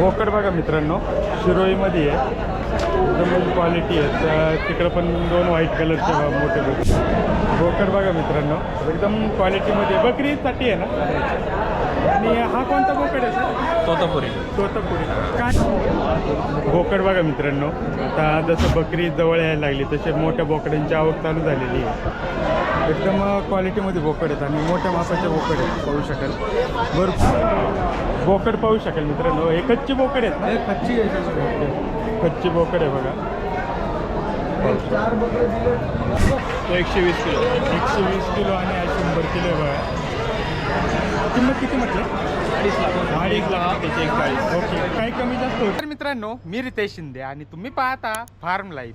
बोकड बघा मित्रांनो शिरोईमध्ये आहे. एकदम क्वालिटी आहे. त्या- तिकडं पण दोन व्हाईट कलरचे मोठे बोकड बोकड बघा मित्रांनो एकदम क्वालिटीमध्ये बकरीसाठी आहे ना? आणि हा कोणता बोकड आहे सर? तोतापुरी. तोतापुरी. काय? बोकड बघा मित्रांनो आता जसं बकरी जवळ यायला लागली तसे मोठ्या बोकडांची आवक चालू झालेली आहे. एकदम क्वालिटीमध्ये बोकड आहेत आणि मोठ्या मापाचे बोकड आहेत पाहू शकाल. भरपूर बोकड पाहू शकाल मित्रांनो. हे कच्ची बोकड आहेत ना? कच्ची. कच्ची बोकड. आहे बघा. एकशे वीस किलो. एकशे वीस किलो आणि शंभर किलो आहे बघा. किंमत किती म्हटलं? अडीच लाख. ओके. काही कमी जास्त होत तर मित्रांनो मी रितेश शिंदे आणि तुम्ही पाहता फार्म लाईफ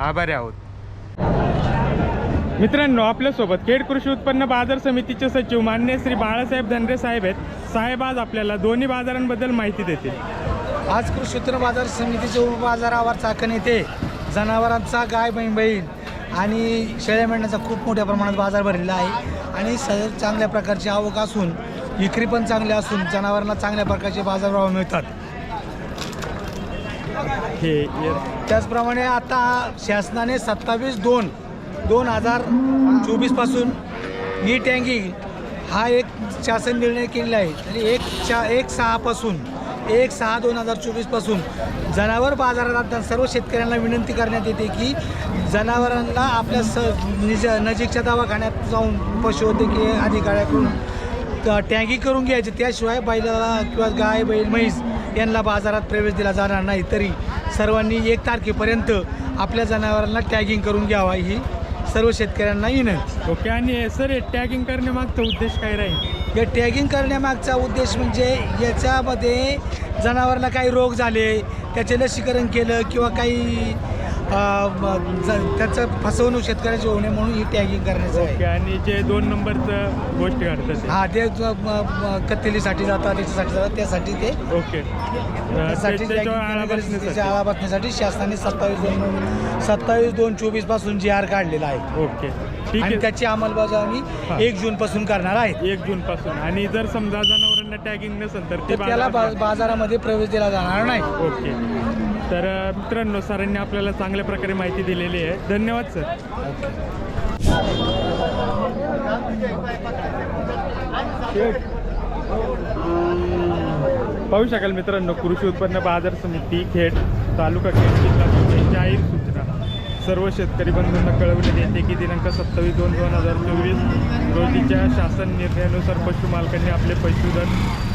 आभारी आहोत. मित्रांनो आपल्यासोबत खेड कृषी उत्पन्न बाजार समितीचे सचिव मान्य श्री बाळासाहेब धनरे साहेब आहेत. साहेब आज आपल्याला दोन्ही बाजारांबद्दल माहिती देतील. आज कृषी उत्पन्न बाजार समितीच्या उपबाजारावर चाकण येथे जनावरांचा गाय बहीण बहीण आणि शेळ्या मेंढ्यांचा खूप मोठ्या प्रमाणात बाजार भरलेला आहे. आणि स चांगल्या प्रकारची आवक असून विक्री पण चांगली असून जनावरांना चांगल्या प्रकारचे बाजारभाव मिळतात. हे त्याचप्रमाणे आता शासनाने सत्तावीस दोन दोन हजार चोवीसपासून ई टँगिंग हा एक शासन निर्णय केलेला आहे. आणि एक चा एक सहापासून एक सहा दोन हजार चोवीसपासून जनावर बाजारात आता सर्व शेतकऱ्यांना विनंती करण्यात येते की जनावरांना आपल्या स निज नजीकच्या दवाखान्यात जाऊन पशुवैद्यकीय अधिकाऱ्याकडून टँगी करून घ्यायची. त्याशिवाय बैलाला किंवा गाय बैल म्हैस यांना बाजारात प्रवेश दिला जाणार नाही. तरी सर्वांनी एक तारखेपर्यंत आपल्या जनावरांना टॅगिंग करून घ्यावा. ही सर्व शेतकऱ्यांना विनंती. ओके आणि सर टॅगिंग करण्यामागचा उद्देश काय राहील? या टॅगिंग करण्यामागचा उद्देश म्हणजे याच्यामध्ये जनावरांना काही रोग झाले त्याचे लसीकरण केलं किंवा काही त्याचं फसवणूक शेतकऱ्याची नये म्हणून ही टॅगिंग करण्याचं आहे. आणि जे दोन नंबरचं गोष्ट घडतात ते. हा ते कत्तेलीसाठी जातात त्याच्यासाठी जातात त्यासाठी ते ओके. त्यासाठी आळा बसण्यासाठी. शासनाने सत्तावीस दोन सत्तावीस दोन चोवीसपासून जी आर काढलेला आहे. ओके. ठीक आणि आहे. त्याची अंमलबजावणी. एक जून पासून करणार आहे एक जून पासून. आणि जर समजा जनावरांना टॅगिंग नसेल तर त्याला बाजारामध्ये प्रवेश दिला जाणार नाही. ओके. तर मित्रांनो सरांनी आपल्याला चांगल्या प्रकारे माहिती दिलेली आहे. धन्यवाद सर. पाहू शकाल मित्रांनो कृषी उत्पन्न बाजार समिती खेड तालुका खेड जिल्हा जाहीर सूचना. सर्व शेतकरी बंधूंना कळवण्यात येते की दिनांक सत्तावीस दोन दोन हजार चोवीस रोजीच्या शासन निर्णयानुसार पशु मालकांनी आपले पशुधन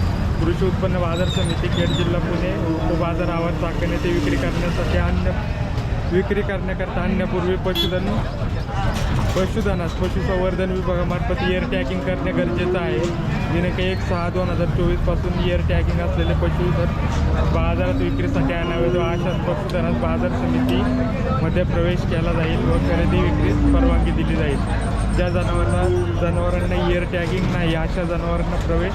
कृषी उत्पन्न बाजार समिती खेड जिल्हा पुणे उपबाजारावर चाकणे ते विक्री करण्यासाठी अन्न विक्री करण्याकरता आणण्यापूर्वी पशुधन पशुधनास पशुसंवर्धन विभागामार्फत एअर टॅगिंग करणे गरजेचं आहे. दिनांक एक सहा दोन हजार चोवीसपासून एअर टॅगिंग असलेले पशुधन बाजारात विक्रीसाठी आणावे व अशाच पशुधनास बाजार समितीमध्ये प्रवेश केला जाईल व खरेदी विक्रीस परवानगी दिली जाईल. ज्या जनावरांना जनावरांना एअर टॅगिंग नाही अशा जनावरांना प्रवेश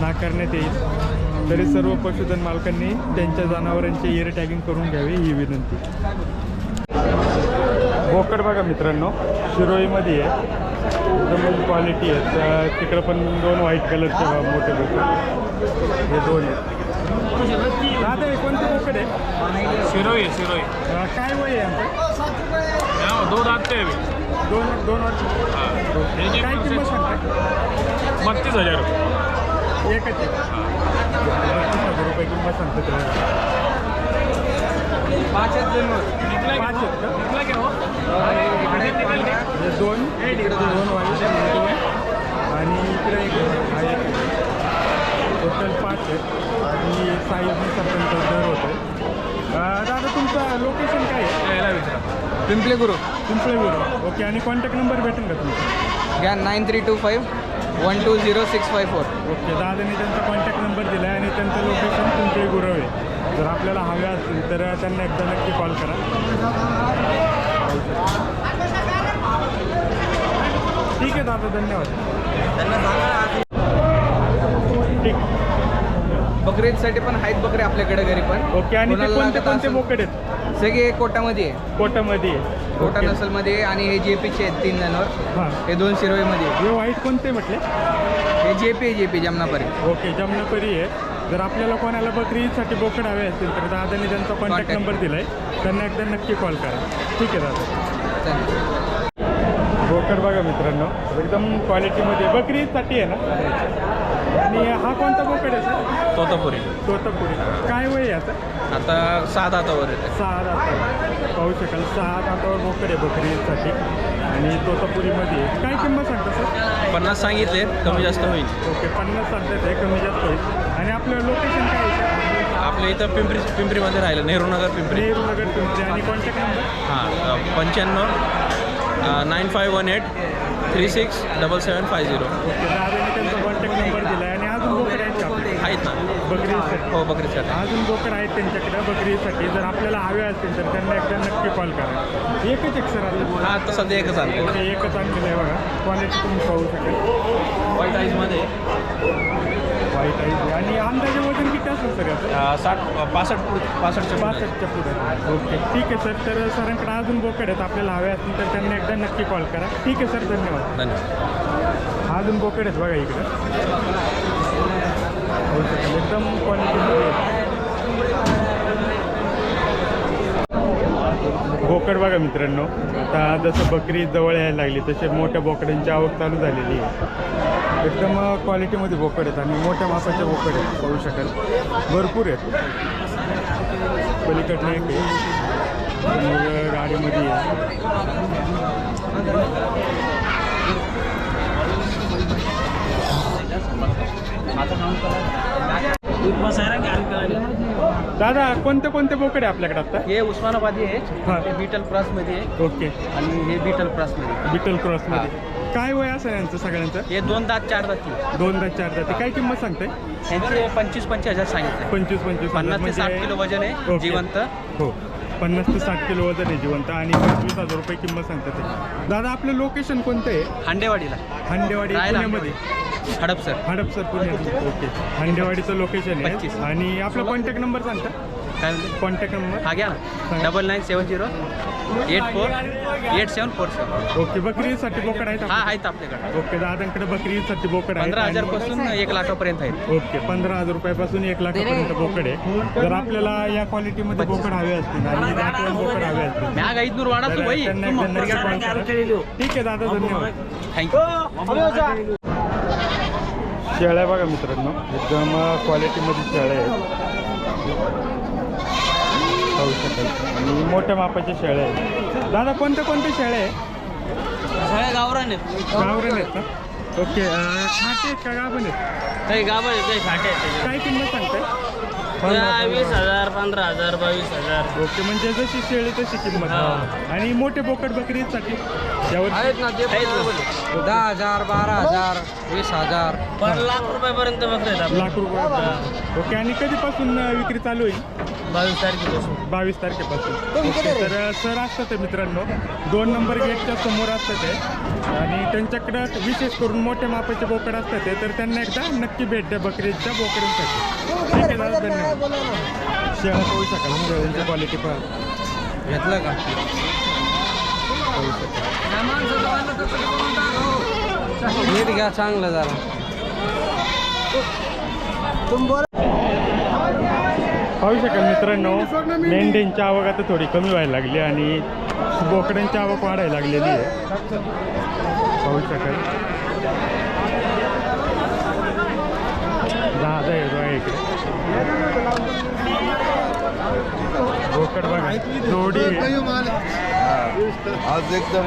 नाकारण्यात येईल. तरी सर्व पशुधन मालकांनी त्यांच्या जनावरांचे इयर टॅगिंग करून घ्यावे ही विनंती. बोकड बघा मित्रांनो शिरोईमध्ये आहे. एकदम क्वालिटी आहे. तिकडं पण दोन व्हाईट कलरचे मोठे बोकड. हे दोन आहेत. दादा कोणते बोकड आहे शिरोई आहे शिरोई काय वय आहे दोन आत्ते दोन दोन वर्ष. बत्तीस हजार. एकच आहे बत्तीस हजार रुपये किंमत सांगतो तुम्हाला पाच पाच आहेत का हे दोन दोन वाईट आणि इकडे एक हा एक टोटल पाच आहेत आणि साईजनुसार त्यांचा दर होतो आहे दादा तुमचं लोकेशन काय आहे यायला विचारा पिंपले गुरु पिंपळेवर ओके आणि कॉन्टॅक्ट नंबर भेटेल का तुमचा घ्या nine three two five one two zero six five four okay दादाने त्यांचा कॉन्टॅक्ट नंबर दिला आहे आणि त्यांचं लोकेशन काही गुरव जर आपल्याला हव्या असतील तर त्यांना एकदा नक्की कॉल करा. ठीक आहे दादा धन्यवाद. ठीक. बकरीसाठी पण आहेत बकरी आपल्याकडे घरी पण. ओके आणि ते कोणाला कोणते लागत कोणते असेल- बोकड आहेत? सगळे कोटामध्ये? आहे कोटामध्ये. कोटा ओके. नसलमध्ये आणि हे जेपीचे आहेत तीन जणांवर हां. हे दोन शिरवईमध्ये आहे. हे व्हाईट कोणते म्हटले? हे JP JP Jamnapari. Okay Jamnapari आहे. जर आपल्याला कोणाला बकरीसाठी बोकड हवे असतील तर दादाने त्यांचा कॉन्टॅक्ट Contact. नंबर दिला आहे त्यांना एकदा नक्की कॉल करा. ठीक आहे दादा. चालेल. बोकड बघा मित्रांनो. एकदम क्वालिटीमध्ये बकरीसाठी आहे ना? आणि हा कोणता बोकड आहे सर तोतापुरी. तोतापुरी. काय वय आहे याचं? आता सात हातावर येते सहा दातावर पाहू शकाल सहा दातावर बोकड आहे बकरीसाठी. आणि तोतापुरीमध्ये. आहे. काय किंमत सांगता सर पन्नास सांगितले कमी जास्त होईल. ओके पन्नास सांगतात आहे कमी जास्त होईल. आणि आपलं लोकेशन काय आहे आपल्या इथं पिंपरी पिंपरीमध्ये राहिलं नेहरू नगर पिंपरी. नेहरू नगर तुमचे आणि कॉन्टॅक्ट नंबर हां पंच्याण्णव. Nine five one eight three six double seven five zero okay दादाने त्यांचा कॉन्टॅक्ट नंबर दिला आहे आणि अजून बोकड आहेत का आपले आहेत ना. बकरीसाठी हो बकरीसाठी. अजून बोकड आहेत त्यांच्याकडे बकरीसाठी जर आपल्याला हवे असतील तर त्यांना एकदा नक्की कॉल करा एकच एक सर आता हां आता सध्या एकच आणलं ओके एकच आणलेलं आहे बघा क्वालिटी तुम्ही पाहू शकाल व्हाईट आईजमध्ये व्हाईट आहे आणि अंदाजे वजन सर साठ पासष्ट पासष्टच्या. पासष्टच्या पुढे. ओके. ठीक आहे सर. तर सरांकडे अजून बोकड आहेत आपल्याला हवे असतील तर त्यांना एकदा नक्की कॉल करा. ठीक आहे सर. धन्यवाद. धन्यवाद. अजून बोकड आहेत बघा इकडे. एकदम क्वालिटी बोकड बघा मित्रांनो. आता जसं बकरी जवळ यायला लागली तसे मोठ्या बोकड्यांची आवक चालू झालेली आहे. एकदम क्वालिटीमध्ये बोकड आहेत आणि मोठ्या मापाचे बोकड आहेत पाहू शकाल. भरपूर आहेत. पलीकडनं एक आहे. समोर गाडीमध्ये आहे. दादा कोणते कोणते बोकड आहे आपल्याकडे आता? हे उस्मानाबादी हा. आहे ते बीटल क्रॉसमध्ये आहे. ओके. आणि हे बीटल क्रॉसमध्ये बिटल क्रॉसमध्ये काय वय असेल यांचं सगळ्यांचं? हे दोन दात चार दाती. दोनदा चार जाते काय किंमत सांगते त्यांचे पंचवीस पंचवीस हजार सांगितले. पंचवीस पंचवीस हजार. पन्नास ते साठ म्हणजे- किलो वजन आहे. ओके. जिवंत. हो. पन्नास ते साठ किलो वजन आहे जिवंत. आणि पंचवीस हजार रुपये किंमत सांगतात ते. दादा आपलं लोकेशन कोणतं आहे? हांडेवाडीला. हांडेवाडी राहायला पुण्यामध्ये. हडपसर हडपसर पुण्यात ओके. हांडेवाडीचं लोकेशन आहे. 25. आणि आपला कॉन्टॅक्ट नंबर सांगता? काय म्हणते कॉन्टॅक्ट नंबर हा घ्या ना. Double nine seven zero eight four eight seven four seven okay. बकरीसाठी बोकड आहेत हा आहेत आपल्याकडे. ओके. दादांकडे बकरीसाठी बोकड आहेत. पंधरा हजारपासून एक लाखापर्यंत आहेत. ओके. पंधरा हजार रुपयापासून एक लाखापर्यंत बोकड आहे. जर आपल्याला या क्वालिटीमध्ये बोकड हवे असतील आणि बोकड हवे असतील म्याग ऐत नूर वाडा तर तू भाई त्यांना करा. ठीक आहे दादा धन्यवाद. थँक्यू शेळ्या बघा मित्रांनो एकदम क्वालिटीमध्ये शेळ्या आहेत. शकाल. आणि मोठ्या मापाच्या शेळ्या आहेत. दादा कोणत्या कोणत्या शेळ्या आहे सगळ्या गावरान आहेत. गावरण आहेत का? ओके खाटे आहेत का गाभण आहेत? काही गाभण आहेत काही फाटे आहेत. काय किंमत सांगताय? त्याच्या वीस हजार पंधरा. हजार बावीस हजार ओके म्हणजे जशी शेळी तशी किंमत. हा. आणि मोठे बोकड बकरीसाठी यावर आहेत ना ते. दहा हजार बारा हजार वीस हजार. पण लाख रुपयापर्यंत बकरे आहेत आपले. लाख रुपये. ओके आणि कधीपासून अं, विक्री चालू होईल? बावीस तारखेपासून. बावीस तारखेपासून. ओके तर सर असतात ते मित्रांनो. दोन नंबर गेटच्या समोर असतात ते. आणि त्यांच्याकडं विशेष करून मोठ्या मापाचे बोकड असतात ते. तर त्यांना एकदा नक्की भेट द्या बकरीच्या बोकडांसाठी ठीक आहे दादा धन्यवाद. शेळ्या पाहू शकाल शेळ्यांची क्वालिटी पहा. घेतलं का? नीट घ्या चांगलं जरा. पाहू शकाल मित्रांनो मेंढ्यांची आवक आता थोडी कमी व्हायला लागली आणि बोकड्यांची आवक वाढायला लागलेली आहे. पाहू शकाल. दहा हजार इकडे. बोकड बघा. जोडी. आज एकदम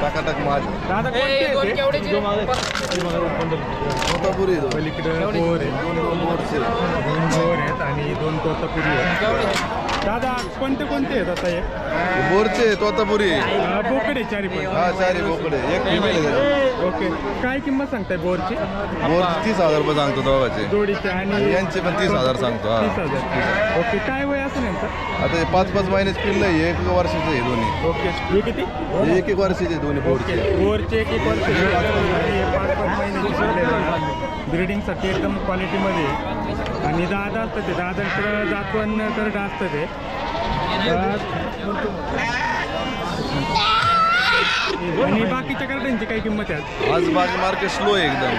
टाकाटाक माझ दादा? कोतापुरी पलीकडे बोर आहे दोन बोर आहेत आणि दोन तोतापुरी आहेत? दादा कोणते कोणते आहेत आता हे? बोरचे तोतापुरी. बोकडे चारी पण. हा चारी बोकडे. एक फिमेल आहे ओके. काय किंमत सांगताय बोरची? बोर तीस हजार रुपये सांगतो दोघाचे. जोडीचे आणि यांचे पण तीस हजार सांगतो हा. तीस हजार. ओके काय वय असं नेमकं? आता हे पाच पाच महिन्याचे पिल्ल आहे एक वर्षाचे आहे दोन्ही. ओके. हे किती? हे एक एक वर्षाचे आहे दोन्ही बोरचे. बोरचे एक एक वर्ष आणि हे पाच पाच महिन्याची ब्रिडिंगसाठी एकदम क्वालिटीमध्ये. आणि दादा असतं ते दादांकडं जातवन करडा असतं ते. आणि बाकीच्या करड्यांची काय किंमत आहे आज? बाकी मार्केट स्लो आहे एकदम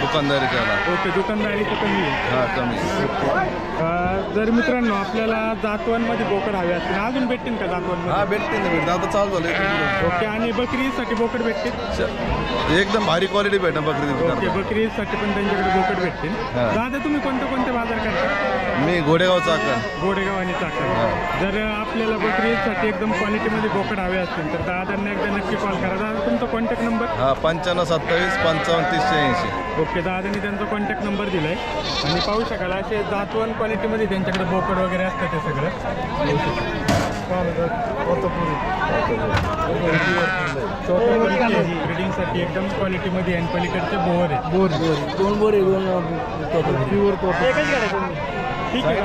दुकानदारीच्याला ओके दुकानदारीचं कमी आहे. हा कमी जर मित्रांनो आपल्याला जातवांमध्ये बोकड हवे असतील. अजून भेटतील का हा जातवांमध्ये भेटते ना भेटते आता चालू झालं ओके आणि बकरीसाठी बोकड भेटतील? एकदम भारी क्वालिटी बकरी ओके बकरीसाठी पण त्यांच्याकडे बोकड भेटतील. हा. दादा तुम्ही कोणते कोणते बाजार करता? मी घोडेगावचा आकार गोडेगाव आणि चाकण. जर आपल्याला बकरीसाठी एकदम क्वालिटीमध्ये बोकड हवे असतील तर दादांना एकदा नक्की कॉल करा. दादा तुमचा कॉन्टॅक्ट नंबर हा पंच्याण्णव सत्तावीस पंचावन्न तीसशे ऐंशी. ओके दादांनी त्यांचा कॉन्टॅक्ट नंबर दिला आहे आणि पाहू शकाल असे जातवन क्वालिटीमध्ये त्यांच्याकडे बोकड वगैरे असतं ते सगळं. ब्रिडिंगसाठी एकदम क्वालिटीमध्ये आणि पलीकडचे बोर आहे बोर दोन बोर आहे दोन प्युअर ठीक आहे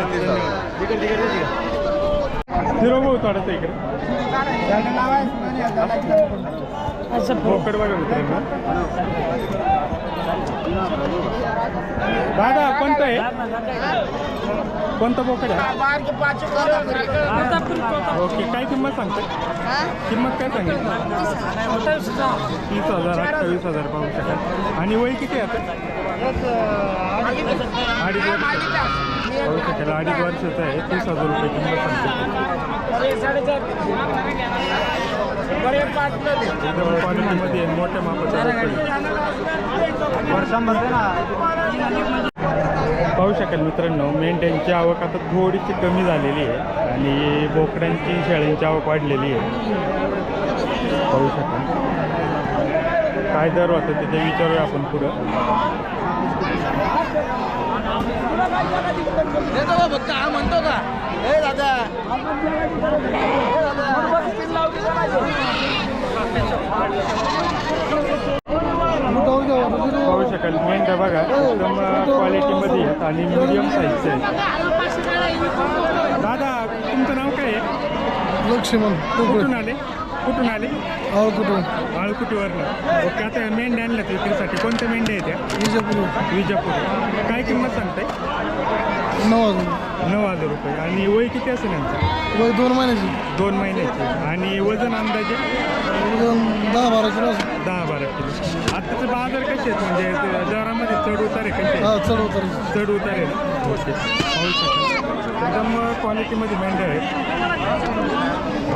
फिरो भाऊ थोडंसं इकडे. बघा मित्रांनो. दादा कोणतं आहे? कोणतं बोकड आहे? ओके काय किंमत सांगते? किंमत काय सांगितली? तीस हजार अठ्ठावीस हजार पाहू शकाल. आणि वय किती आहे आता? अडीच वर्ष पाहू शकाल अडीच वर्षाचं आहे. तीस हजार रुपये किंमत सांगते क्वालिटीमध्ये आहे, मोठ्या मापाचं पाहू शकाल मित्रांनो मेंढ्यांची आवक आता थोडीशी कमी झालेली आहे आणि बोकड्यांची शेळ्यांची आवक वाढलेली आहे. पाहू शकाल. काय दर होतं ते ते विचारूया आपण पुढं. पाहू शकाल मेंढ्या बघा एकदम क्वालिटीमध्ये आहेत आणि मिडियम साईजचे आहेत. दादा तुमचं नाव काय आहे? लक्ष्मण कुठून आले? कुठून आले? कुठून? आळकुटीवरनं ओके आता मेंढ्या आणल्यात विक्रीसाठी. कोणत्या मेंढ्या आहेत त्या विजापूर विजापूर. काय किंमत सांगताय? नऊ हजार नऊ हजार रुपये. आणि वय किती असेल यांचं? वय दोन महिन्याची. दोन महिन्याचे. आणि वजन अंदाजे? वजन दहा बारा किलो असेल. दहा बारा किलो. आत्ताचे बाजार कसे आहेत? म्हणजे ते दरामध्ये चढ उतार आहे कसे हा आहेत? चढ उतर. चढ उतार आहे ना ओके. पाहू शकता एकदम क्वालिटीमध्ये मेंढ्या आहेत.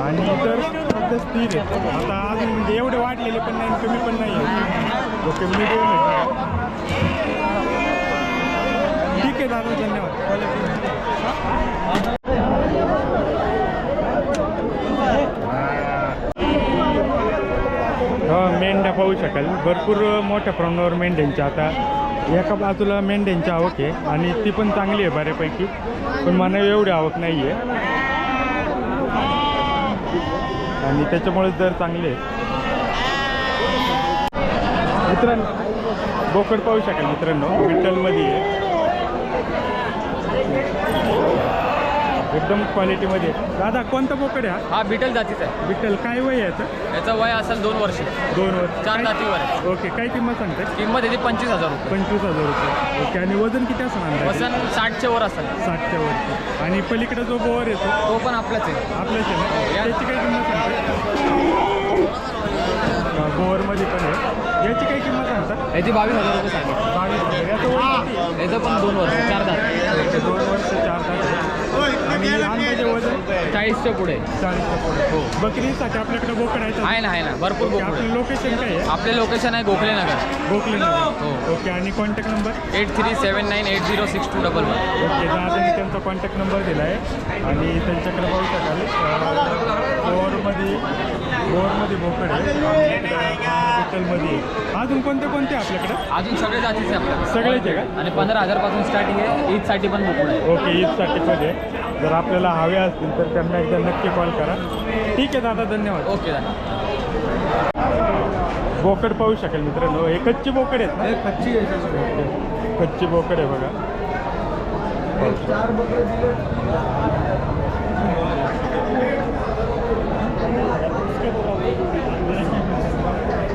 आणि इतर सध्या स्थिर आहे. आता अजून म्हणजे एवढे वाढलेले पण नाही आणि कमी पण नाही आहे. ओके देऊ नाही ठीक आहे दादा धन्यवाद. हो मेंढ्या पाहू शकाल. भरपूर मोठ्या प्रमाणावर मेंढ्यांच्या आता. एका बाजूला मेंढ्यांची आवक आहे आणि ती पण चांगली आहे बऱ्यापैकी. पण मला एवढी आवक नाही आहे आणि त्याच्यामुळेच दर चांगले आहे मित्रांनो बोकड पाहू शकाल मित्रांनो विठ्ठलमध्ये आहे. एकदम क्वालिटीमध्ये. दादा कोणता बोकड आहे हा? हा बिटल जातीचा आहे. विठ्ठल काय वय आहे याचं? याचं वय असेल दोन वर्ष. दोन वर्ष. चार काय- जातीवर आहे. ओके काय किंमत सांगते किंमत याची पंचवीस हजार रुपये. पंचवीस हजार रुपये. ओके आणि वजन किती असं अंदाजे? वजन साठच्या वर असेल. साठच्या वरती आणि पलीकडे जो बोवर येतो? तो पण आपलाच आहे. आपल्याच आहे ना? त्याची काय किंमत सांगते बोअरमध्ये पण आहे. याची काय किंमत सांगता याची बावीस हजार रुपये सांगितलं बावीस हजार. याचं वय किती? याचं पण दोन वर्ष चार दात. ओके, दोन वर्ष चार तास आणि अंदाजे वजन चाळीसच्या पुढे. चाळीसच्या पुढे. हो. बकरीसाठी आपल्याकडे बोकड आहे आहे ना आहे ना. भरपूर ओके, बोकड आपलं लोकेशन काय आहे? आपले लोकेशन आहे गोखले नगर गोखले हो. ओके आणि contact number eight three seven nine eight zero six two double one. Okay दादांनी त्यांचा कॉन्टॅक्ट नंबर दिला आहे आणि त्यांच्याकडे पाहू शकाल. बोरमध्ये बोरमध्ये बोकड आहे. आणि. अजून कोणते कोणते आहे आपल्याकडे? अजून सगळे जातीचे आपल्याकडे. सगळेच आहे का? आणि पंधरा हजारपासून स्टार्टिंग आहे. ईदसाठी पण भरपूर आहे. ओके ईदसाठी पण आहे. जर आपल्याला हवे असतील तर त्यांना एकदा नक्की कॉल करा. ठीक आहे दादा धन्यवाद. ओके दादा. बोकड पाहू शकेल मित्रांनो. हे कच्ची बोकड आहेत ना? कच्ची कच्ची बोकड. आहे बघा.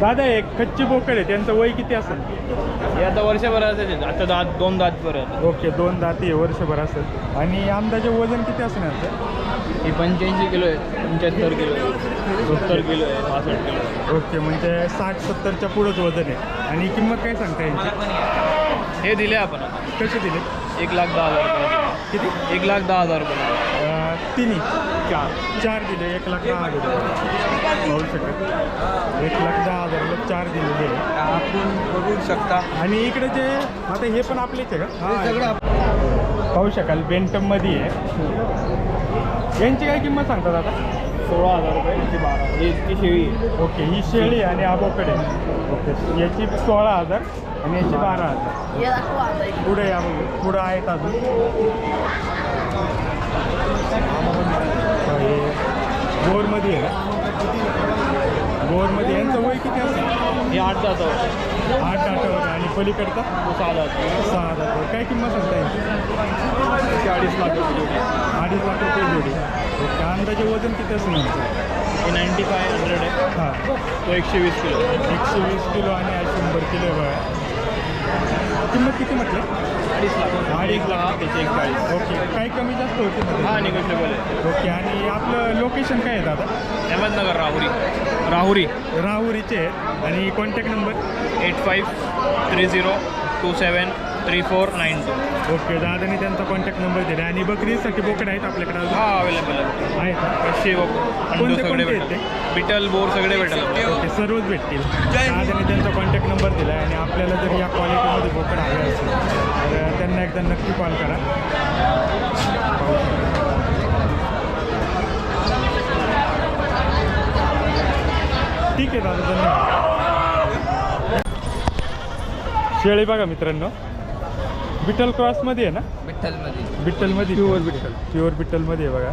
दादा एक कच्ची बोकड आहे त्यांचं वय किती असेल? हे आता वर्षभराचं आता दात दोन दात परत ओके दोन दाती आहे वर्षभर असेल. आणि अंदाजे वजन किती असणार? ही पंच्याऐंशी किलो आहे पंच्याहत्तर किलो आहे सत्तर किलो आहे पासष्ट किलो आहे. ओके म्हणजे साठ सत्तरच्या पुढंच वजन आहे. आणि किंमत काय सांगता यांची हे दिले आपण. कसे दिले? एक लाख दहा हजार रुपये. किती? एक लाख दहा हजार रुपये. तिन्ही. चार चार दिले एक लाख दहा हजार पाहू शकत एक लाख दहा हजारला चार दिलेले आहे आपण बघू शकता. आणि इकडे जे आता हे पण आपलेच आहे का? पाहू शकाल बेंटममध्ये आहे. यांची काय किंमत सांगतात आता? सोळा हजार रुपये याची बारा ही इतकी शेळी आहे. ओके ही शेळी आणि आबोकडे ओके. याची सोळा हजार आणि याची बारा हजार. पुढे या पुढं आहेत अजून हे गोरमध्ये आहे. गोरमध्ये यांचं वय किती असेल हे आठ जातं. आठ आठवडा. आणि पलीकडचा? तो सहा जातो. सहा हजार काय किंमत सांगता येईल? चाळीस लाख रुपये अडीच लाख रुपये जोडी. ओके अंदाजे वजन किती असेल हे नाईन्टी फाय हंड्रेड आहे. हां. तो एकशे वीस किलो एकशे वीस किलो आणि शंभर किलो आहे किंमत किती म्हटलं? अडीच लाख. अडीच लाख. त्याचे एक चाळीस ओके. काही कमी जास्त होते हा? निगोशिएबल आहे. ओके. आणि आपलं लोकेशन काय आहे दादा? अहमदनगर राहुरी. राहुरी. राहुरीचे. आहेत आणि contact number eight five three zero two seven three four nine two. Okay दादाने त्यांचा कॉन्टॅक्ट नंबर दिला. आणि बकरीसाठी बोकड आहेत आपल्याकडे अजून? हा अवेलेबल आहे आहेत ना कशी अंडू कोणते सगळे कोणते भेटेल आहेत बिटल बोर सगळे भेटेल. ओके सर्वच भेटतील. दादाने त्यांचा कॉन्टॅक्ट नंबर दिला आहे आणि आपल्याला जर या क्वालिटीमध्ये बोकड हवे असेल तर त्यांना एकदा नक्की कॉल करा. पाहू शकता. ठीक आहे दादा धन्यवाद. शेळी बघा मित्रांनो. विठ्ठल क्रॉसमध्ये आहे ना? विठ्ठलमध्ये विठ्ठलमध्ये प्युअर विठ्ठल प्युअर विठ्ठलमध्ये आहे बघा.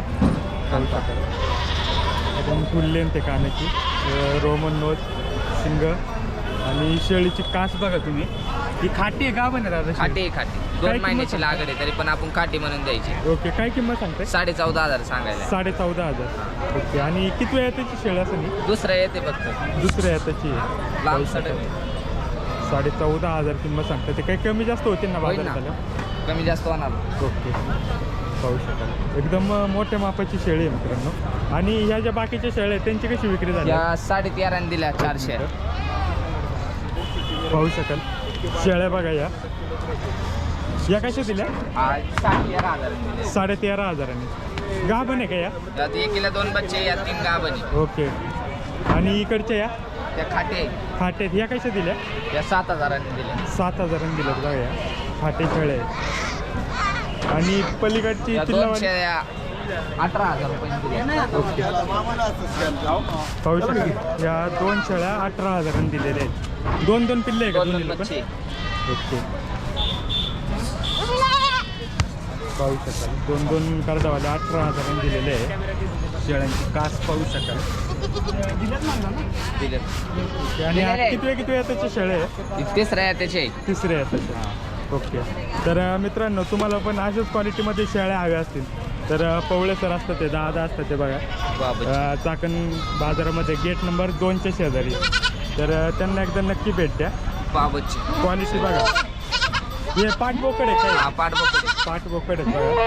एकदम फुल लेंथ आहे कानाची. अं, रोमन नोज शिंग आणि शेळीची कास बघा तुम्ही. ही खाटी आहे का बने दादा खाटी आहे खाटी. काय दोन किंमत महिन्याची सांगता? लागड आहे तरी पण आपण खाटी म्हणून द्यायची. ओके काय किंमत सांगताय? साडे चौदा हजार सांगायला. साडे चौदा हजार ओके आणि किती वेळ त्याची शेळी असं नाही? दुसरं येते फक्त. दुसऱ्या याची आहे. लांब सडक. साडे चौदा हजार किंमत सांगता ते काही कमी जास्त होतील ना होईल ना. कमी जास्त होणार. ओके. पाहू शकाल. एकदम मोठ्या मापाची शेळी आहे मित्रांनो. आणि ह्या ज्या बाकीच्या शेळ्या आहेत त्यांची कशी विक्री झाली? या साडे तेराने दिल्या चारशे. पाहू शकाल. शेळ्या बघा या. या कशा दिल्या? साडे तेरा हजार दिले साडे तेरा हजारांनी. गाभण आहे का या? यात एकीला दोन बच्चे या तीन गाभणी ओके. आणि इकडच्या या? त्या खाटे. फाट्यात या कशा दिल्या? या सात हजारांनी दिल्या. सात हजारांनी दिल्यात बघा या. फाटे शेळ्या आहेत. आणि पलीकडची या चिल्लावाली दोनशे या अठरा हजार रुपये दिल्या ओके. पाहू या दोन शेळ्या अठरा हजारांनी दिलेल्या आहेत. दोन दोन पिल्ले आहे का दोन दोन दोन्हीला पण? बच्चे ओके. पाहू शकाल. दोन दोन कर्जावाले अठरा हजारांनी दिलेले आहे शेळ्यांची कास पाहू शकाल. आणि दिलेले आहे. किती किती त्याचे शेळे? आहे तिसऱ्या या त्याचे. तिसरे आहे त्याचे. ओके. तर अं, मित्रांनो तुम्हाला पण अशाच क्वालिटीमध्ये शेळ्या हव्या असतील. तर अं, पवळे सर असतात ते दहा दहा असतात ते बघा. बाबा अं, चाकण बाजारामध्ये गेट नंबर दोनच्या शेजारी. तर अं, त्यांना एकदा नक्की भेट द्या. बाबची क्वालिटी बघा. हे पाठ बोकड आहे हा काय पाठ बघते पाठ बोकड आहे बघा.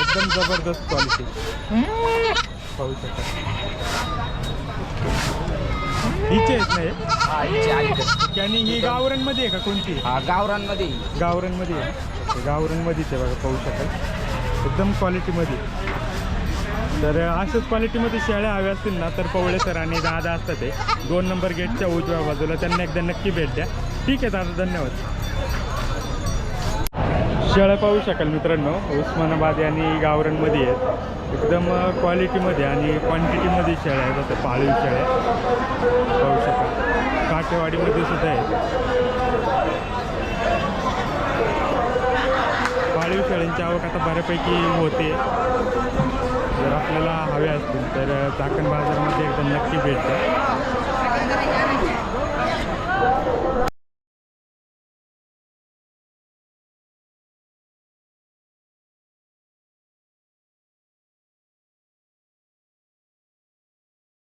एकदम जबरदस्त क्वालिटी पाहू शकता. हिचे आहेत ना हे? हा अलीकडे आणि ही गावरांमध्ये आहे का कोणती? हा गावरांमध्ये गावरांमध्ये आहे. गावरांमध्येच आहे बघा पाहू शकाल. एकदम क्वालिटीमध्ये तर अशाच क्वालिटीमध्ये शेळ्या हव्या असतील ना तर पवळे सर आणि दादा असतात ते दोन नंबर गेटच्या उजव्या बाजूला त्यांना एकदा नक्की भेट द्या. ठीक आहे दादा धन्यवाद. शेळ्या पाहू शकाल मित्रांनो. उस्मानाबाद आणि गावरणमध्ये आहेत. एकदम क्वालिटीमध्ये आणि क्वांटिटीमध्ये शेळ्या आहेत. आता पाळीव शेळ्या पाहू शकाल. काठेवाडीमध्ये सुद्धा आहे पाळीव शेळ्यांची आवक आता बऱ्यापैकी होते. जर आपल्याला हवे असतील तर चाकण बाजारामध्ये एकदम नक्की भेटतं